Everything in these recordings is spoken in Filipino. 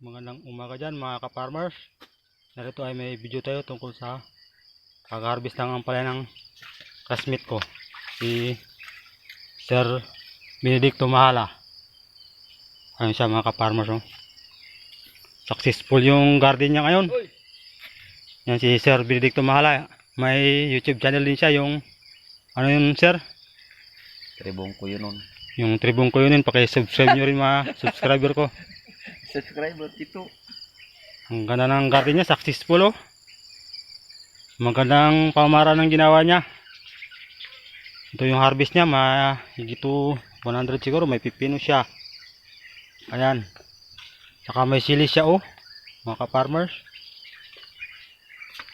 Magandang umaga dyan mga ka-farmers. Narito ay may video tayo tungkol sa pag-harvest ng ampalaya ng classmate ko. Si Sir Benedicto Mahala. Ayun siya mga ka-farmers. Oh. Successful yung garden niya ngayon. Yan si Sir Benedicto Mahala. May YouTube channel din siya yung ano yun sir? Tribong ko yun nun. Yung tribong ko yun yun. Paki-subscribe nyo rin mga subscriber ko. Subscriber ito. Ang ganda ng garden niya, successful oh. Magandang pamara ng ginawa niya. Ito yung harvest niya, mahigito 100 siguro, may pipino siya. Ayan. Saka may sili siya oh, mga ka-farmers.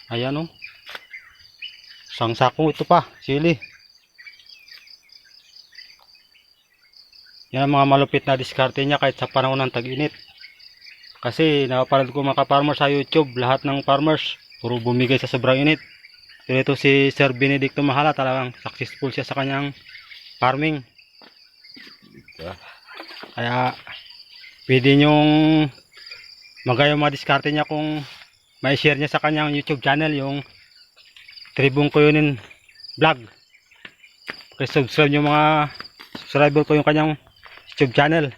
Ayan oh. Isang ito pa, sili. Yan ang mga malupit na diskarte niya kahit sa panahon ng tag-init. Kasi napapanood ko mga farmers sa YouTube, lahat ng farmers puro bumigay sa sobrang init. Pero ito si Sir Benedicto Mahala talagang successful siya sa kanyang farming. Kaya pwede nyong magaya yung mga diskarte niya kung may share niya sa kanyang YouTube channel yung Tribong Koyonin vlog. Kaya subscribe yung mga subscriber ko yung kanyang YouTube channel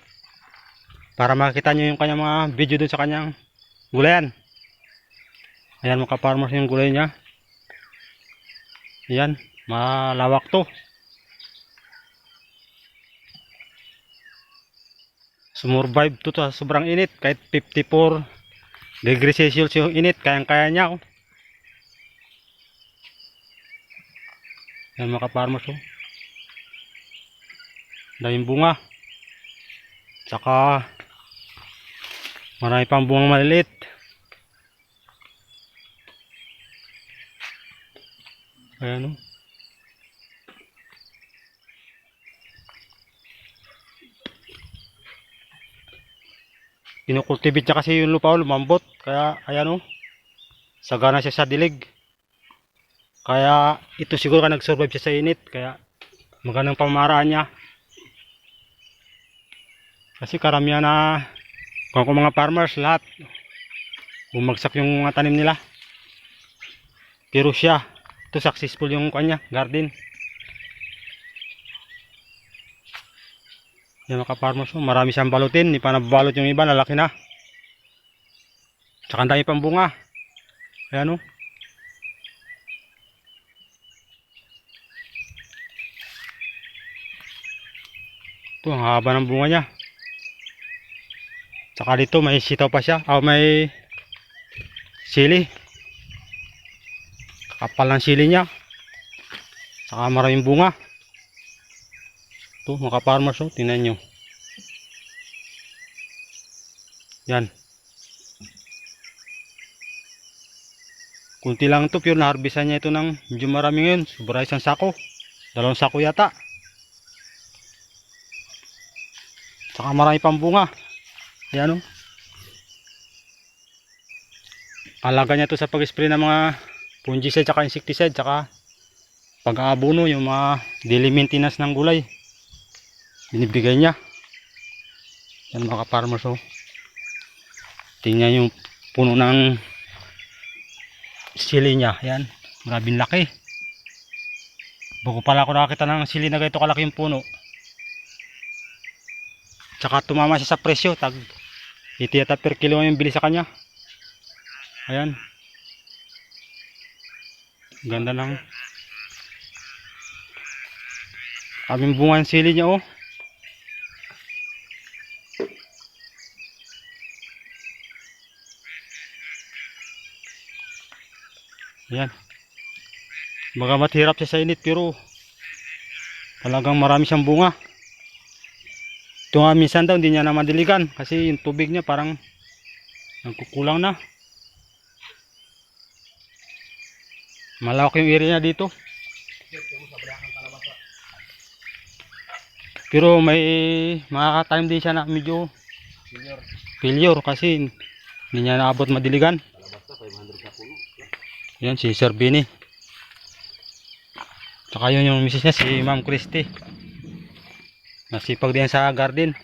para makita nyo yung kanyang mga video dun sa kanyang gulayan ayan mga farmers yung gulay niya ayan malawak to sumurvive to sa sobrang init kahit 54 degrees celsius yung init kayang kaya niya oh. ayan mga farmers oh. daming bunga. Tsaka Marami pang bungang maliliit. Ayan o. Kinukultivate niya kasi yung lupa o lumambot. Kaya ayan o. Sagana siya sa dilig. Kaya ito siguro ka nag-survive siya sa init. Kaya magandang pamaraan niya. Kasi karamihan na kung ako mga farmers lahat bumagsak yung mga tanim nila. Pero siya ito successful yung kanya garden. Yan mga farmers oh, marami siyang balutin hindi pa nababalot yung iba lalaki na. Tsaka ang pang bunga. Ayan oh. Ito ang haba ng bunga niya Saka dito may sitaw pa siya. O may sili. Kapal ng sili niya. Saka maraming bunga. Ito mga farmers oh. Tingnan nyo. Yan. Kunti lang ito. Pure na-harvestan niya ito ng medyo marami ngayon. Sobra isang sako. Dalawang sako yata. Saka marami pang bunga. Ayan o. Alaga niya to sa pag-spray ng mga fungicide tsaka insecticide tsaka pag-aabono yung mga daily maintenance ng gulay. Binibigay niya. Yan mga farmers o. Tingnan yung puno ng sili niya. Yan. Grabing laki. Bago pala ako nakakita ng sili na ganito kalaki yung puno. Tsaka tumama siya sa presyo. Tag 80 yata per kilo yung bili sa kanya. Ayan. Ganda ng kaming bunga yung sili niya oh. Ayan. Baga mathirap siya sa init pero talagang marami siyang bunga. Ito nga minsan daw hindi niya na madiligan kasi yung tubig niya parang nagkukulang na. Malawak yung area niya dito. Pero may makaka-time din siya na medyo failure kasi hindi niya naabot madiligan. Yan si Sir Bini. Saka yun yung misis niya si Ma'am Christy. Nasipag din sa garden.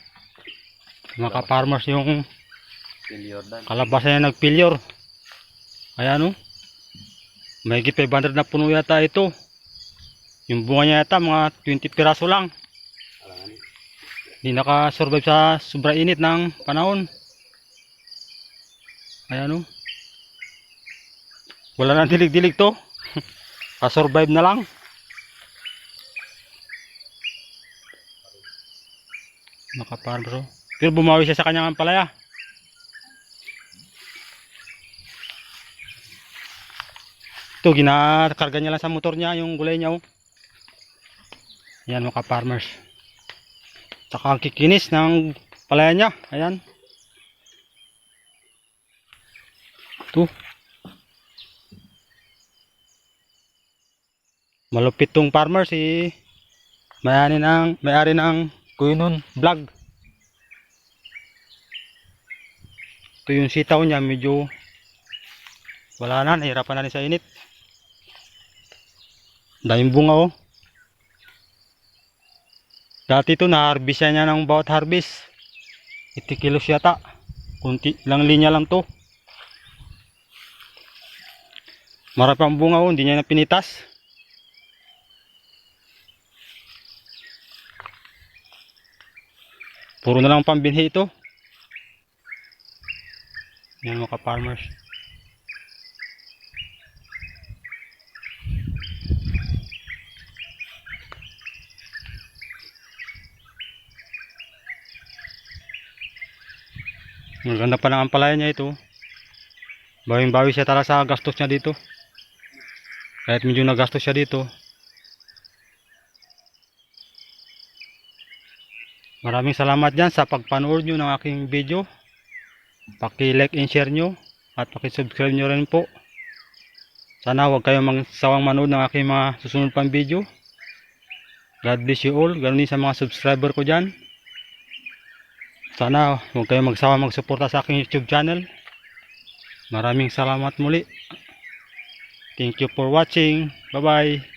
Mga farmers yung. Kalabasan niya nag-failure. Ayan o. May 500 na puno yata ito. Yung bunga niya yata mga 20 piraso lang. Hindi nakasurvive sa sobrang init ng panahon. Ayan o. Wala nang dilig-dilig to. Kasurvive na lang. Nakaparm bro. Pero bumawi siya sa kanyang ampalaya. Ito, ginakarga niya lang sa motor niya yung gulay niya. Oh. Yan mga farmers. Tsaka ang kikinis ng palaya niya. Ayan. Ito. Malupit tong farmer si may-ari ng may-ari ng Kuinon vlog. Ito yung sitaw niya medyo wala na, nahirapan na rin sa init. Daming bunga oh. Dati to na-harvest niya ng bawat harvest. 80 kilos yata. Kunti lang linya lang to. Marami pang bunga oh, hindi niya na pinitas. Puro na lang pambinhi ito. Yan mga farmers. Maganda pa lang ang palaya niya ito. Bawing bawi siya talaga sa gastos niya dito. Kahit medyo nagastos siya dito. Maraming salamat dyan sa pagpanood nyo ng aking video. Paki-like and share nyo. At paki-subscribe nyo rin po. Sana huwag kayong magsawang manood ng aking mga susunod pang video. God bless you all. Ganun din sa mga subscriber ko dyan. Sana huwag kayong magsawa magsuporta sa aking YouTube channel. Maraming salamat muli. Thank you for watching. Bye-bye.